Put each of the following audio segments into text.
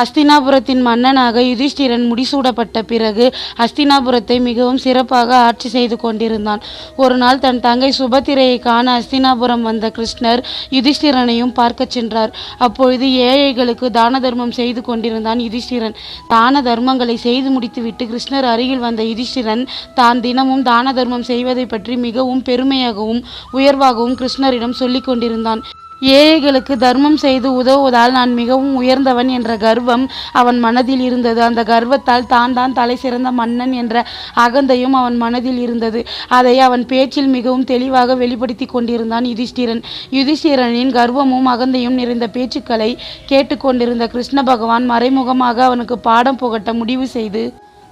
அஸ்தினாபுரத்தின் மன்னனாக யுதிஷ்டிரன் முடிசூடப்பட்ட பிறகு அஸ்தினாபுரத்தை மிகவும் சிறப்பாக ஆட்சி செய்து கொண்டிருந்தான். ஒரு நாள் தன் தங்கை சுபத்திரையை காண அஸ்தினாபுரம் வந்த கிருஷ்ணர் யுதிஷ்டிரனையும் பார்க்கச் சென்றார். அப்பொழுது ஏழைகளுக்கு தான தர்மம் செய்து கொண்டிருந்தான் யுதிஷ்டிரன். தான தர்மங்களை செய்து முடித்துவிட்டு கிருஷ்ணர் அருகில் வந்த யுதிஷ்டிரன் தான் தினமும் தான தர்மம் செய்வதை பற்றி மிகவும் பெருமையாகவும் உயர்வாகவும் கிருஷ்ணரிடம் சொல்லிக் கொண்டிருந்தான். ஏழைகளுக்கு தர்மம் செய்து உதவுவதால் நான் மிகவும் உயர்ந்தவன் என்ற கர்வம் அவன் மனதில் இருந்தது. அந்த கர்வத்தால் தான் தான் தலை சிறந்த மன்னன் என்ற அகந்தையும் அவன் மனதில் இருந்தது. அதை அவன் பேச்சில் மிகவும் தெளிவாக வெளிப்படுத்தி கொண்டிருந்தான் யுதிஷ்டிரன். யுதிஷ்டிரனின் கர்வமும் அகந்தையும் நிறைந்த பேச்சுக்களை கேட்டுக்கொண்டிருந்த கிருஷ்ண பகவான் மறைமுகமாக அவனுக்கு பாடம் புகட்ட முடிவு செய்து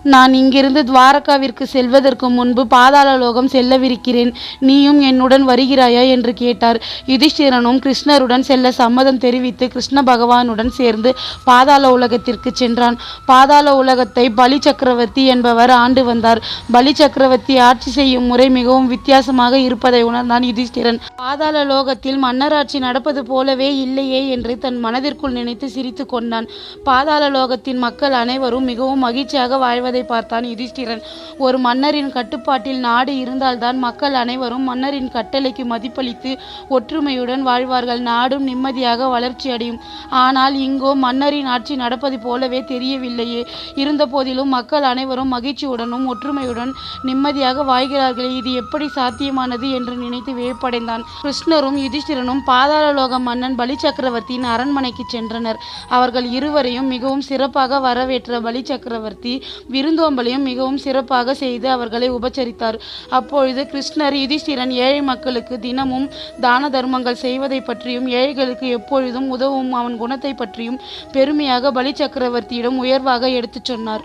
நான் இங்கிருந்து துவாரகாவிற்கு செல்வதற்கு முன்பு பாதாள லோகம் செல்லவிருக்கிறேன். நீயும் என்னுடன் வருகிறாயா? என்று கேட்டார். யுதிஷ்டிரனும் கிருஷ்ணருடன் செல்ல சம்மதம் தெரிவித்து கிருஷ்ண பகவானுடன் சேர்ந்து பாதாள உலகத்திற்கு சென்றான். பாதாள உலகத்தை பலி சக்கரவர்த்தி என்பவர் ஆண்டு வந்தார். பலி சக்கரவர்த்தி ஆட்சி செய்யும் முறை மிகவும் வித்தியாசமாக இருப்பதை உணர்ந்தான் யுதிஷ்டிரன். பாதாள லோகத்தில் மன்னராட்சி நடப்பது போலவே இல்லையே என்று தன் மனதிற்குள் நினைத்து சிரித்து கொண்டான். பாதாள லோகத்தின் மக்கள் அனைவரும் மிகவும் மகிழ்ச்சியாக வாழ்வதை பார்த்தான் யுதிஷ்டிரன். ஒரு மன்னரின் கட்டுப்பாட்டில் நாடு இருந்தால்தான் மக்கள் அனைவரும் மன்னரின் கட்டளைக்கு மதிப்பளித்து ஒற்றுமையுடன் வாழ்வார்கள். நாடும் நிம்மதியாக வளர்ச்சி அடையும். ஆனால் இங்கோ மன்னரின் ஆட்சி நடப்பது போலவே தெரியவில்லையே. இருந்தபோதிலும் மக்கள் அனைவரும் மகிழ்ச்சியுடனும் ஒற்றுமையுடன் நிம்மதியாக வாழ்கிறார்களே இது எப்படி சாத்தியமானது என்று நினைத்து வியப்படைந்தான். கிருஷ்ணரும் யுதிஷ்டிரனும் பாதாளலோக மன்னன் பலி சக்கரவர்த்தியின் அரண்மனைக்கு சென்றனர். அவர்கள் இருவரையும் மிகவும் சிறப்பாக வரவேற்ற பலி சக்கரவர்த்தி விருந்தோம்பலையும் மிகவும் சிறப்பாக செய்து அவர்களை உபச்சரித்தார். அப்பொழுது கிருஷ்ணர் யுதிஷ்டிரன் ஏழை மக்களுக்கு தினமும் தான தர்மங்கள் செய்வதை பற்றியும் ஏழைகளுக்கு எப்பொழுதும் உதவும் அவன் குணத்தை பற்றியும் பெருமையாக பலி சக்கரவர்த்தியிடம் உயர்வாக எடுத்துச் சொன்னார்.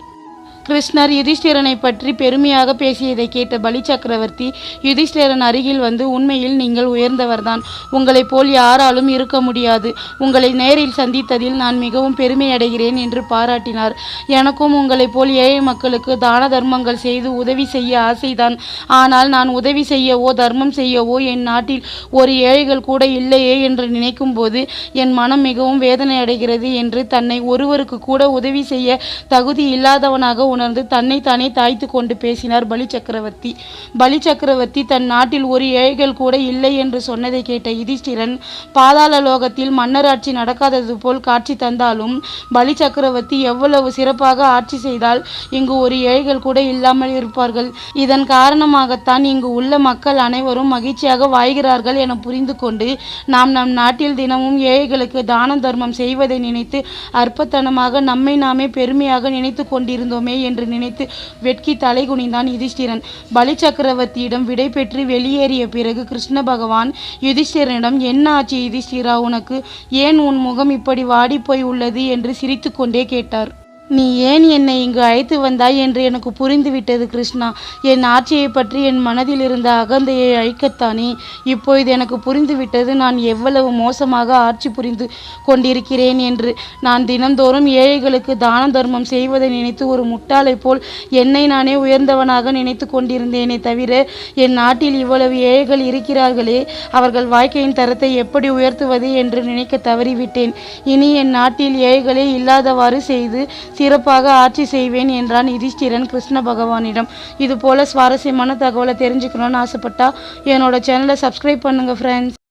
கிருஷ்ணர் யுதிஷ்டிரனை பற்றி பெருமையாக பேசியதை கேட்ட பலி சக்கரவர்த்தி யுதிஷ்டிரன் அருகில் வந்து உண்மையில் நீங்கள் உயர்ந்தவர்தான். உங்களைப் போல் யாராலும் இருக்க முடியாது. உங்களை நேரில் சந்தித்ததில் நான் மிகவும் பெருமை அடைகிறேன் என்று பாராட்டினார். எனக்கும் உங்களைப் போல் ஏழை மக்களுக்கு தான தர்மங்கள் செய்து உதவி செய்ய ஆசைதான். ஆனால் நான் உதவி செய்யவோ தர்மம் செய்யவோ என் நாட்டில் ஒரு ஏழைகள் கூட இல்லையே என்று நினைக்கும் போது என் மனம் மிகவும் வேதனை அடைகிறது என்று தன்னை ஒருவருக்கு கூட உதவி செய்ய தகுதி இல்லாதவனாக உணர்ந்து தன்னைத்தானே தாய்த்து கொண்டு பேசினார் பலி சக்கரவர்த்தி. பலி சக்கரவர்த்தி தன் நாட்டில் ஒரு ஏழைகள் கூட இல்லை என்று சொன்னதை கேட்ட யுதிஷ்டிரன் பாதாள லோகத்தில் மன்னராட்சி நடக்காதது போல் காட்சி தந்தாலும் பலி சக்கரவர்த்தி எவ்வளவு சிறப்பாக ஆட்சி செய்தால் இங்கு ஒரு ஏழைகள் கூட இல்லாமல் இருப்பார்கள். இதன் காரணமாகத்தான் இங்கு உள்ள மக்கள் அனைவரும் மகிழ்ச்சியாக வாழ்கிறார்கள் என புரிந்து கொண்டு நாம் நம் நாட்டில் தினமும் ஏழைகளுக்கு தான தர்மம் செய்வதை நினைத்து அற்பத்தனமாக நம்மை நாமே பெருமையாக நினைத்து கொண்டிருந்தோமே என்று நினைத்து வெட்கி தலை குனிந்தான் யுதிஷ்டிரன். பலி சக்கரவர்த்தியிடம் விடை பெற்று வெளியேறிய பிறகு கிருஷ்ண பகவான் யுதிஷ்டிரனிடம் என்ன ஆச்சு யுதிஷ்டிரா? உனக்கு ஏன் உன் முகம் இப்படி வாடிப்போய் உள்ளது? என்று சிரித்துக்கொண்டே கேட்டார். நீ ஏன் என்னை இங்கு அழைத்து வந்தாய் என்று எனக்கு புரிந்துவிட்டது கிருஷ்ணா. என் ஆட்சியை பற்றி என் மனதில் இருந்த அகந்தையை அழிக்கத்தானே? இப்பொழுது எனக்கு புரிந்துவிட்டது நான் எவ்வளவு மோசமாக ஆட்சி புரிந்து கொண்டிருக்கிறேன் என்று. நான் தினந்தோறும் ஏழைகளுக்கு தான தர்மம் செய்வதை நினைத்து ஒரு முட்டாளை போல் என்னை நானே உயர்ந்தவனாக நினைத்து கொண்டிருந்தேனே தவிர என் நாட்டில் இவ்வளவு ஏழைகள் இருக்கிறார்களே அவர்கள் வாழ்க்கையின் தரத்தை எப்படி உயர்த்துவது என்று நினைக்க தவறிவிட்டேன். இனி என் நாட்டில் ஏழைகளே இல்லாதவாறு செய்து சிறப்பாக ஆட்சி செய்வேன் என்றான் யுதிஷ்டிரன் கிருஷ்ண பகவானிடம். இது போல சுவாரஸ்யமான தகவலை தெரிஞ்சுக்கணும்னு ஆசைப்பட்டா என்னோட சேனலை சப்ஸ்கிரைப் பண்ணுங்க ஃப்ரெண்ட்ஸ்